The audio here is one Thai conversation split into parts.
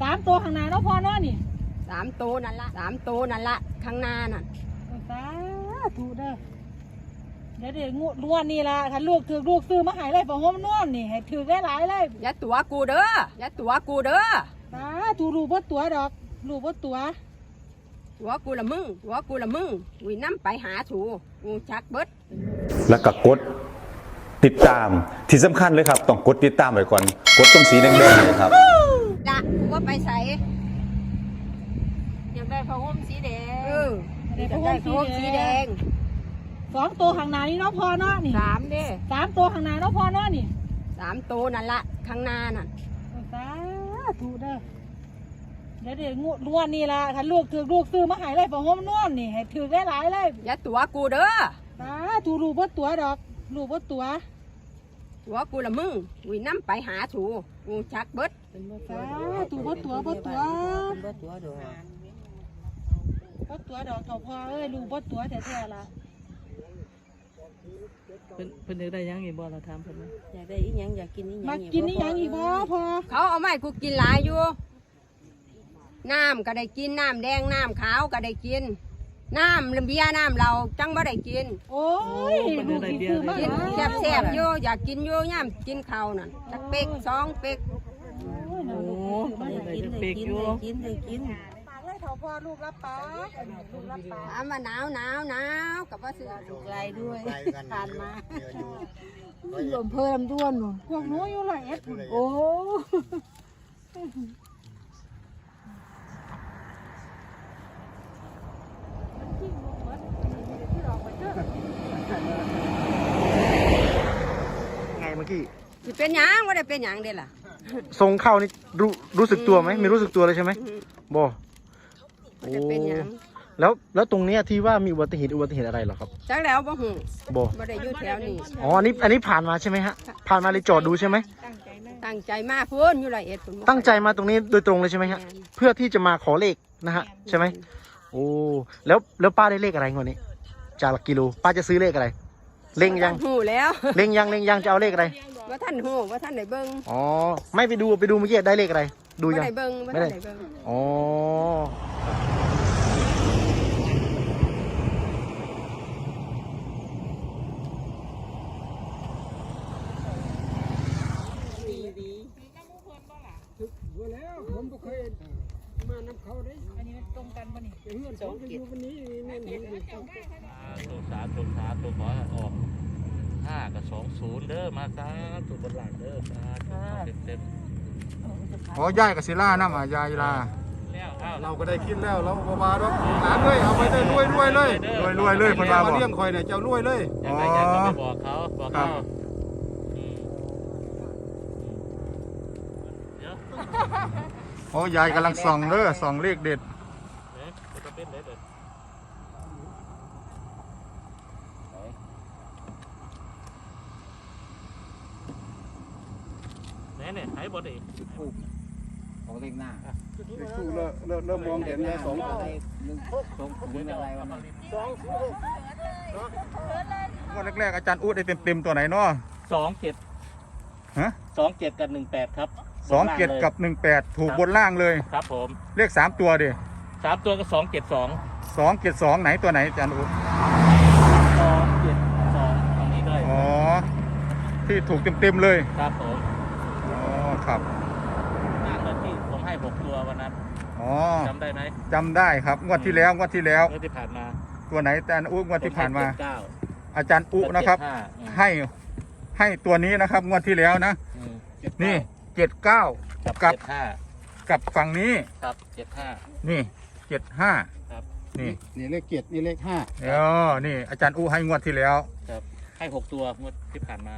สามตัวข้างหน้าเนาะพ่อเนาะนี่สามตัวนั่นละสามตัวนั่นละข้างหน้านั่นสาธุเด้อเดี๋ยวเดี๋ยวงูล้วนนี่ละคันลูกถือลูกซื้อมาใหายเลยฝาห้มนอนนี่ให้ถือได้หลายๆเลยอย่าตัวกูเด้ออย่าตัวกูเด้อสาธุลูกบ่ตัวดอกลูกบ่ตัว ตัวกูละมึงตัวกูละมึงวิน้ำไปหาถูกูชักเบิด แล้วก็กดติดตามที่สำคัญเลยครับ ต้องกดติดตามไว้ก่อน กดตรงสีแดงๆเลยครับ ละกูว่าไปใส่ อยากได้ผ้าห่มสีแดเองอจะได้พวกสีแดงสองตัวข้างหน้านี่เนาะพ่อเนาะนี่สามเด้สามตัวข้างหน้าเนาะพ่อเนาะนี่สามตัวนั่นละข้างหน้านั่นสาธุเด้อเดี๋ยวเดี๋ยวงูล้วนนี่ละคันลูกถือลูกซื้อมาใหายเลยฝาห้มนอนนี่ให้ถือได้หลายๆเลยอย่าตัวกูเด้อสาธุลูกบ่ตัวดอกลูกบ่ตัวตัวกูละมึงวิน้ำไปหาถูกูชักเบิดสาธุบ่ตัวบ่ตัวบ่ตัวดอกบ่ ตัวดอกเถ่าพ่อเอ้ยลูกบ่ตัวแท้ๆล่ะเพิ่นเพิ่นอยากได้หยังอีกบ่เราถามเพิ่นนะอยากได้อีหยังอยากกินอีหยังมากินนี่ยังอีกบ่พ่อเขาเอาไมาให้กูกินหลายอยู่ น้ำก็ได้กินน้ำแดงน้ำขาวก็ได้กิน น้ำเบียร์น้ำเราจังบ่ได้กิน โอ้ยลูกสิซื้อมากินหาแซ่บแซ่บๆอยู่อยากกินอยู่ย่ำกินข้าวนั่นจักเป๊กสองเป๊กโอ้ยโอ้ลูกสิซื้อมาเพิ่นให้อยากได้จักเปกอยู่ได้กินได้กิน พ่อลูกรับปากลูกรับปากถามว่าหนาวหนาวหนาวกับว่าเสือลูกไล่ด้วยผ่านมาลมเพิ่มด้วนพวกหนูอยู่ละเอ็ดโอ้ไงเมื่อกี้สิเป็นหยังว่าได้เป็นหยังเด้ล่ะทรงเข้านี่รู้รู้สึกตัวไหมไม่รู้สึกตัวเลยใช่ไหมบอ ว่าได้เป็นหยังแล้วแล้วตรงเนี้ยที่ว่ามีอุบัติเหตุอุบัติเหตุอะไรเหรอครับจักแล้วบ่หูบอบ่ได้อยู่แถวนี้อ๋ออันนี้อันนี้ผ่านมาใช่ไหมฮะผ่านมาเลยจอดดูใช่ไหมตั้งใจมาพุ่นอยู่ละเอ็ดพุ่นบ่ตั้งใจมาตรงนี้โดยตรงเลยใช่ไหมฮะเพื่อที่จะมาขอเลขนะฮะใช่ไหมโอ้แล้วแล้วป้าได้เลขอะไรงวดนี้จากหลักกิโลป้าจะซื้อเลขอะไร เล็งยังบ่ทันหูแล้วเล็งยังเล็งยังจะเอาเลขอะไรว่าท่านหูว่าท่านได้เบิ่งอ๋อไม่ไปดูไปดูเมื่อกี้ได้เลขอะไร ดูว่ายังได้เบิ่งว่าไม่ได้ท่านได้เบิ่งอ๋อ อันนี้ มันตรงกันปะนี่สาธุสาธุสาธุขอให้ออกห้ากับสองศูนย์เด้อมาสาธุบนหลังเด้อสาธุเต็มเต็มขอยายกับศิลาน้ำอะยายลาๆแล้วอ้าเราก็ได้คิดแล้วเราก็มาดอกหลานเลยเอาไปได้รวยรวยเลยรวยรวยเลยคนมาเลี้ยงคอยเนี่ยเจ้ารวยเลยอยากได้อบอกเขาบอกเขาโอ้ยายกำลังส่องเด้อส่องเลขเด็ด เอ๊ะมันจะเป็นไหนเด้อไหนเนี่ยไหนบอดอีก ของเลขหน้า เริ่มเริ่มเริ่มมองเห็นแล้วสองอะไรหนึ่งสองศูนย์อะไรวะนะงวดแรกๆอาจารย์อู๊ดได้เต็มเต็มๆตัวไหนเนาะสองเจ็ดฮะสองเจ็ดกับหนึ่งแปดครับสองเจ็ดกับหนึ่งแปดถูกบนล่างเลยครับผมเลขสามตัวดิสามตัวก็สองเจ็ดสองสองเจ็ดสองไหนตัวไหนอาจารย์อู๊ดสองเจ็ดสองตรงนี้ด้วยอ๋อที่ถูกเต็มเต็มๆเลยครับผมอ๋อครับนั่งแล้วที่ผมให้หกตัววันนั้น อ๋อจำได้ไหมจำได้ครับ งวดที่แล้วงวดที่แล้ว เมื่อที่ผ่านมาตัวไหนอาจารย์อู๊ดงวดที่ผ่านมาผให้เจ็ดเก้าอาจารย์อุนะครับเจ็ดห้าอืมให้ให้ตัวนี้นะครับ งวดที่แล้วนะอืมนี่เจ็ดเก้ากับกับเจ็ดห้ากับฝั่งนี้ ครับเจ็ดห้า นี่เจ็ดห้าครับ นี่นี่เลขเจ็ดนี่เลขห้าเออนี่ อาจารย์อุให้งวดที่แล้ว ครับ ให้หกตัวเมื่อที่ผ่านมา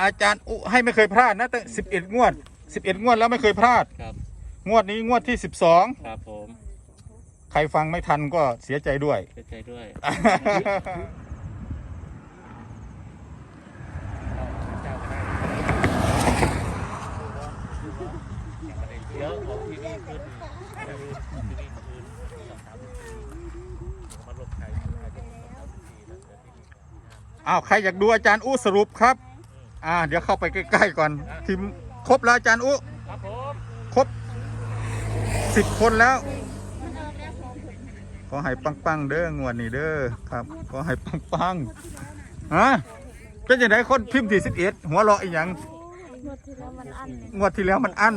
อาจารย์อุให้ไม่เคยพลาดนะแต่สิบเอ็ดงวดสิบเอ็ดงวดแล้วไม่เคยพลาด ครับ งวดนี้งวดที่สิบสองครับผมใครฟังไม่ทันก็เสียใจด้วย เสียใจด้วย เดี๋ยวออกทีวีขึ้นทีวีขึ้นมาลงไทยอ้าวใครอยากดูอาจารย์อุสรุปครับ อ่า เดี๋ยวเข้าไปใกล้ๆก่อนทีมครบแล้วอาจารย์อุครับผมครบ สิบคนแล้ว ขอให้ปังๆเด้องวดนี้เด้อครับ ขอให้ปังๆฮะเป็นยังไงคนพิมพ์ที่สิบเอ็ดหัวเราะอีหยังงวดที่แล้วมันอั้น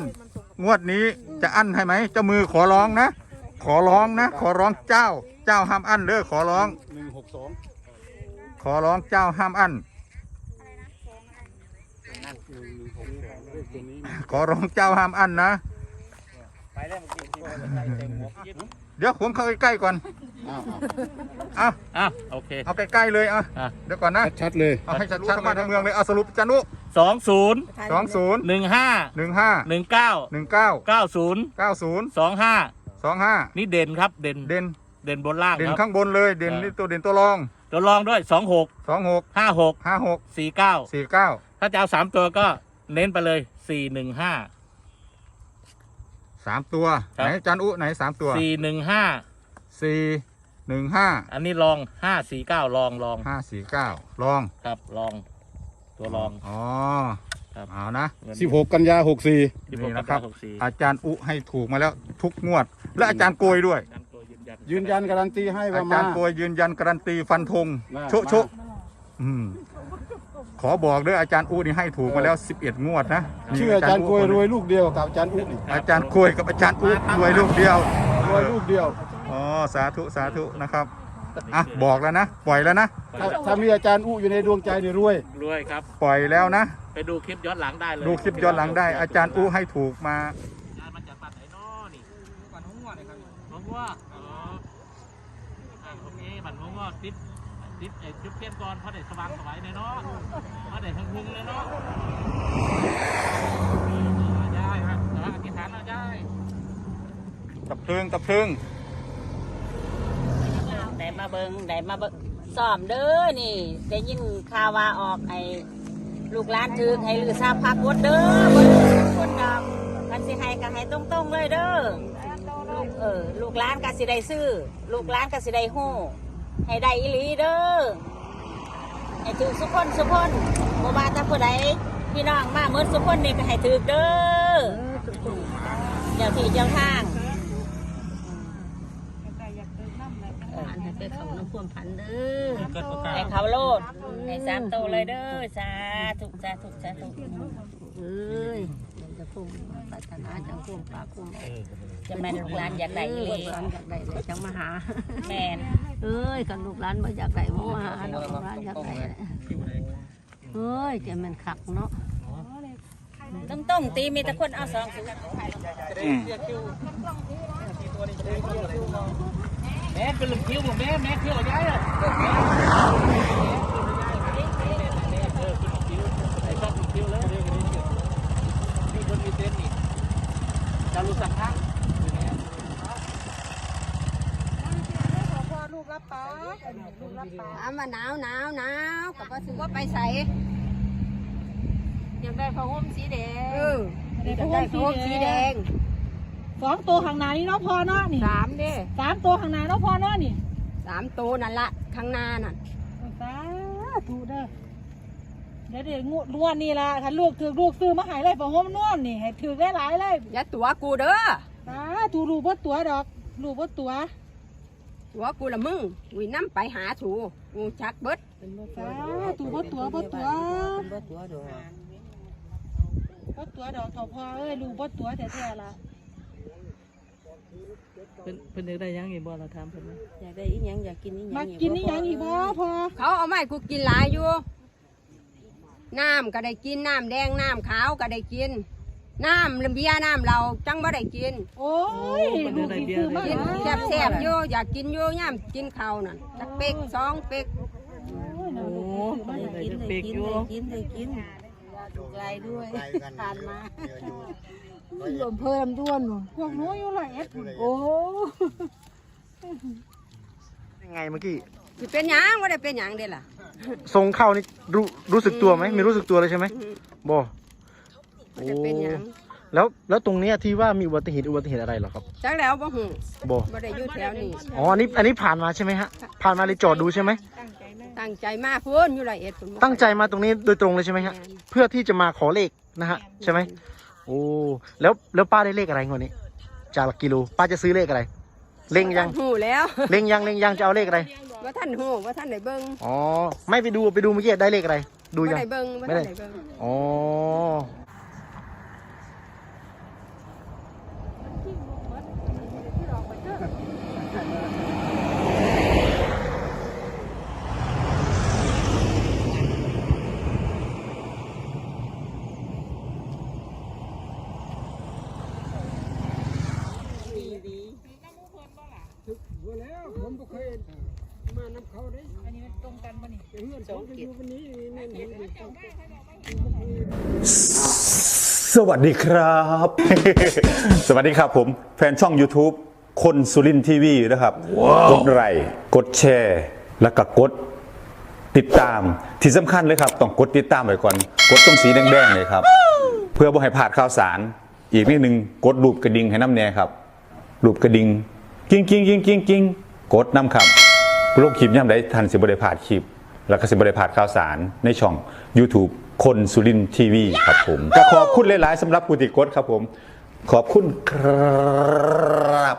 งวดนี้จะอั้นให้ไหมเจ้ามือขอร้องนะ ขอร้องนะ ขอร้องเจ้า เจ้าห้ามอั้นเด้อขอร้องหนึ่งหกสองขอร้องเจ้าห้ามอั้นขอร้องเจ้าห้ามอั้นนะ เดี๋ยวผมเข้าใกล้ๆก่อนอ้าวเอาอะโอเคเอาใกล้ๆเลยอะอะ เดี๋ยวก่อนนะชัดๆเลยเอาให้ชัดๆมาทั้งเมืองเลยเอาสรุปจันุสองศูนย์สองศูนย์หนึ่งห้าหนึ่งห้าหนึ่งเก้าหนึ่งเก้าเก้าศูนย์เก้าศูนย์สองห้าสองห้านี่เด่นครับเด่นเด่นเด่นบนล่างเด่นครับ ข้างบนเลยเด่นนี่ตัวเด่นตัวรองตัวรองด้วยสองหกสองหกห้าหกห้าหกสี่เก้าสี่เก้าถ้าจะเอาสามตัวก็เน้นไปเลยสี่หนึ่งห้า สามตัว ครับ ไหนจันอุไหนสามตัวสี่หนึ่งห้าสี่หนึ่งห้าอันนี้ลองห้าสี่เก้าลองลองห้าสี่เก้าลองครับลอง ตัวลอง อ๋อครับ เอานะ สิบหกกันยาหกสี่ที่ผมนี่ปนะระครักาบศหกสี่อาจารย์อุให้ถูกมาแล้วทุกงวด และอาจารย์โกยด้วย การตัวยืนยันยืนยันการันตีให้อาว่าจามารย์โกยยืนยันการันตีฟันธงมาโชะโชะอืม ขอบอกเด้ออาจารย์อุนี่ให้ถูกมาแล้ว 11 งวดนะชื่ออาจารย์กล้วยรวยลูกเดียวกับอาจารย์อุ๊นี่อาจารย์โกยกับอาจารย์อุรวยลูกเดียวรวยลูกเดียวอ๋อสาธุสาธุนะครับอะบอกแล้วนะปล่อยแล้วนะถ้าถ้ามีอาจารย์อุ๊อยู่ในดวงใจนี่รวย รวยครับ ปล่อยแล้วนะ ไปดูคลิปย้อนหลังได้เลยดูคลิปย้อนหลังได้อาจารย์อุให้ถูกมาย้ายมาจากบ้านไหนน้อนี่บ้านหัวงัวเลยครับหัวงัวอ๋ออ่าโอเคบ้านหัวงัวติด ติดไอ้จุดเทียนก่อนเพราะได้สว่างสวายเนาะเพราะได้ทั้งพึงเลยเนาะได้ครับแต่ว่าอธิษฐานเอาได้ตะเพิงตะเพิงได้มาเบิงได้มาเบิงซ้อมเด้อนี่ได้ยินข่าวว่าออกไอ้ลูกหลานถึกให้ลือทราบพักวดเด้อบ่ลือคนดอกันสิให้ก็ให้ตรงๆเลยเด้อลูกเออลูกหลานก็สิได้ซื้อ ลูกหลานก็สิได้ฮู้ ให้ได้อีหลีเด้อให้ถือสุกคนสุกคนบ่ว่าแต่ผู้ใดพี่น้องมาเมื่อสุกคนนี่ก็ให้ถือเด้อเจ้าที่เจ้าทางอันให้ไปเขาน้ำพ่วมพันเด้อเกิดประกาศให้เขาโลดให้สามโตวเลยเด้อสาธุสาธุสาธุเอ้ย มันจะพุ่มปรารถนาจังพุ่มปากพุ่มจะแม่นลูกหลานอยากได้อีหลีลูกหลานอยากได้เลยจังมาหา แม่นเอ้ยกันลูกหลานบ่อยากได้บ่มาหาดอกลูกหลานอยากได้เอ้ยแกมันขักเนาะต้องต้องตีมีแต่คนเอาสองศูนย์แม่เป็นลูกคิ้วผมแม่แม่คิ้วอะไรอะไอ้ชอบลูกคิ้วเลยมีคนมีเต้นนี่จะรู้สักพัก พอลูกรับปากลูกรับปาก ถามว่า หนาวหนาวหนาวกับว่าถือว่าไปใส่อยากได้ผ้าห่มสีแดเองอจะได้พวกสีแดงสองตัวข้างหน้านี่เนาะพอเนาะนี่สามเด้สามตัวข้างหน้าเนาะพอเนาะนี่สามตัวนั่นละข้างหน้าน่ะสาธุเด้อเดี๋ยวเดี๋ยวงวดล้วนนี่ละคันลูกถือลูกซื้อมาใหายเลยผ้าห่มนอนนี่ให้ถือได้หลายๆเลยอย่าตัวกูเด้อสาธุรูบ่ตัวดอกรูบ่ตัว ตัวกูละมึงวิน้ำไปหาถูกูชักเบิดสาธุบ่ตัวบ่ตัวเป็นบ่ตัวดอกบ่ตัวดอกเถาพอเอ้ยรูบ่ตัวแท้ๆล่ะเพิ่นเพิ่นอยากได้หยังอีกบ่เราถามเพิ่นนะอยากได้อีหยังอยากกินอีหยังมากินนี่ยังอีกบ่พอเขาเอาไมาให้กูกินหลายอยู่น้ำก็ได้กินน้ำแดงน้ำขาวก็ได้กิน น้ำเบียร์น้ำเราจังบ่ได้กินโอ้ยลูกสิซื้อมากินหลายแซ่บแซ่บๆอยู่อยากกินอยู่ย่ำกินข้าวนั่นจักเป็กสองเป็กโอ้เพิ่นอยากได้กินจักได้เป็กกินอยู่ ได้กินได้กินถูกไรด้วยทานมารวมเพิ่มด้วนพวกหนู้อยู่ละเอ็ดโอ้ยังไงเมื่อกี้สิเป็นหยังว่าได้เป็นหยังเด้ล่ะทรงเข้านี่รู้รู้สึกตัวไหมไม่รู้สึกตัวเลยใช่ไหมบอ ว่าโอ้ได้เป็นหยังแล้วแล้วตรงเนี้ยที่ว่ามีอุบัติเหตุอุบัติเหตุอะไรเหรอครับจักแล้วบ่หูบอบ่ได้อยู่แถวนี้ อ๋ออันนี้อันนี้ผ่านมาใช่ไหมฮะผ่านมาเลยจอดดูใช่ไหมตั้งใจมากพุ่นอยู่ไรเอ็ดพุ่นบ่ตั้งใจมาตรงนี้โดยตรงเลยใช่ไหมฮะเพื่อที่จะมาขอเลขนะฮะใช่ไหมโอ้แล้วแล้วป้าได้เลขอะไรงวดนี้ จากหลักกิโลป้าจะซื้อเลขอะไร เล็งยังหูแล้วเล็งยังเล็งยังจะเอาเลขอะไรว่าท่านหูว่าท่านได้เบิ่งอ๋อไม่ไปดูไปดูเมื่อกี้ได้เลขอะไร ดูว่ายังได้เบิ่งว่าไม่ท่าได้นได้เบิ่งอ๋อ สวัสดีครับ สวัสดีครับผม แฟนช่อง YouTube คนสุรินทีวีนะครับ กดไลค์กดแชร์ แล้วก็กดติดตามที่สำคัญเลยครับ ต้องกดติดตามไว้ก่อน กดตรงสีแดงๆเลยครับ เพื่อบ่ให้พลาดข่าวสาร อีกนิดนึงกดรูปกระดิ่งให้น้ำแน่ครับรูปกระดิ่งกิ้งกิ้งกิ้งกิ้งกิ้งกดน้ำครับโลกคลิปย่ำได้ทันสิบได้พลาดคลิป แล้วก็สิบได้พลาดข่าวสารในช่อง YouTube คนสุรินทีวีครับผมก็ขอบคุณหลาย ๆสำหรับผู้ติดกดครับผม ขอบคุณครับ